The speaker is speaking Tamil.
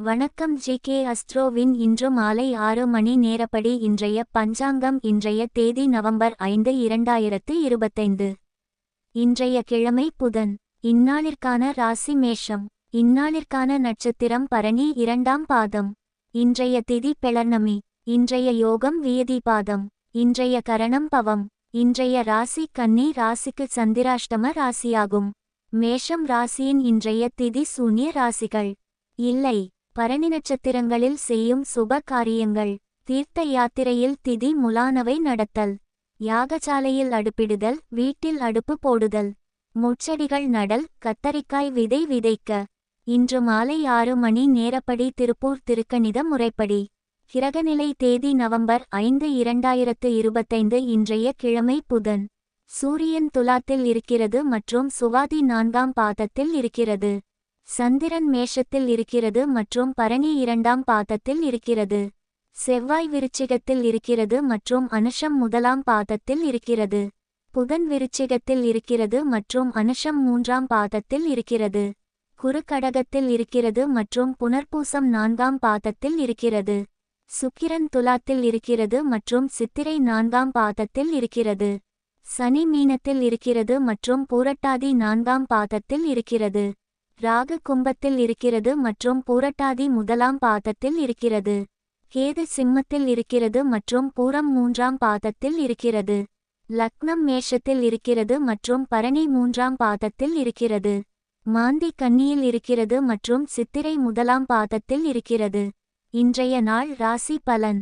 வணக்கம் ஜி கே அஸ்ட்ரோவின் இன்று மாலை ஆறு மணி நேரப்படி இன்றைய பஞ்சாங்கம் இன்றைய தேதி நவம்பர் ஐந்து இரண்டாயிரத்து இருபத்தைந்து. இன்றைய கிழமை புதன். இந்நாளிற்கான ராசி மேஷம். இந்நாளிற்கான நட்சத்திரம் பரணி இரண்டாம் பாதம். இன்றைய திதி பிளர்ணமி இன்றைய யோகம் வியதி பாதம். இன்றைய கரணம் பவம். இன்றைய ராசி கன்னி ராசிக்கு சந்திராஷ்டம ராசியாகும். மேஷம் ராசியின் இன்றைய திதி சூன்ய ராசிகள். இல்லை. பரணி நட்சத்திரங்களில் செய்யும் சுப காரியங்கள் தீர்த்த யாத்திரையில் திதி முலானவை நடத்தல் யாகசாலையில் அடுப்பிடுதல் வீட்டில் அடுப்பு போடுதல் முச்செடிகள் நடல் கத்தரிக்காய் விதை விதைக்க இன்று மாலை ஆறு மணி நேரப்படி திருப்பூர் திருக்கணித முறைப்படி கிரகநிலை தேதி நவம்பர் ஐந்து இரண்டாயிரத்து இருபத்தைந்து இன்றைய கிழமை புதன் சூரியன் துலாத்தில் இருக்கிறது மற்றும் சுவாதி நான்காம் பாதத்தில் இருக்கிறது. சந்திரன் மேஷத்தில் இருக்கிறது மற்றும் பரணி இரண்டாம் பாதத்தில் இருக்கிறது. செவ்வாய் விருச்சிகத்தில் இருக்கிறது மற்றும் அனுஷம் முதலாம் பாதத்தில் இருக்கிறது. புதன் விருச்சிகத்தில் இருக்கிறது மற்றும் அனுஷம் மூன்றாம் பாதத்தில் இருக்கிறது. குரு கடகத்தில் இருக்கிறது மற்றும் புனர்பூசம் நான்காம் பாதத்தில் இருக்கிறது. சுக்கிரன் துலாத்தில் இருக்கிறது மற்றும் சித்திரை நான்காம் பாதத்தில் இருக்கிறது. சனி மீனத்தில் இருக்கிறது மற்றும் பூரட்டாதி நான்காம் பாதத்தில் இருக்கிறது. ராகு கும்பத்தில் இருக்கிறது மற்றும் பூரட்டாதி முதலாம் பாதத்தில் இருக்கிறது. கேது சிம்மத்தில் இருக்கிறது மற்றும் பூரம் மூன்றாம் பாதத்தில் இருக்கிறது. லக்னம் மேஷத்தில் இருக்கிறது மற்றும் பரணி மூன்றாம் பாதத்தில் இருக்கிறது. மாந்தி கன்னியில் இருக்கிறது மற்றும் சித்திரை முதலாம் பாதத்தில் இருக்கிறது. இன்றைய நாள் ராசி பலன்.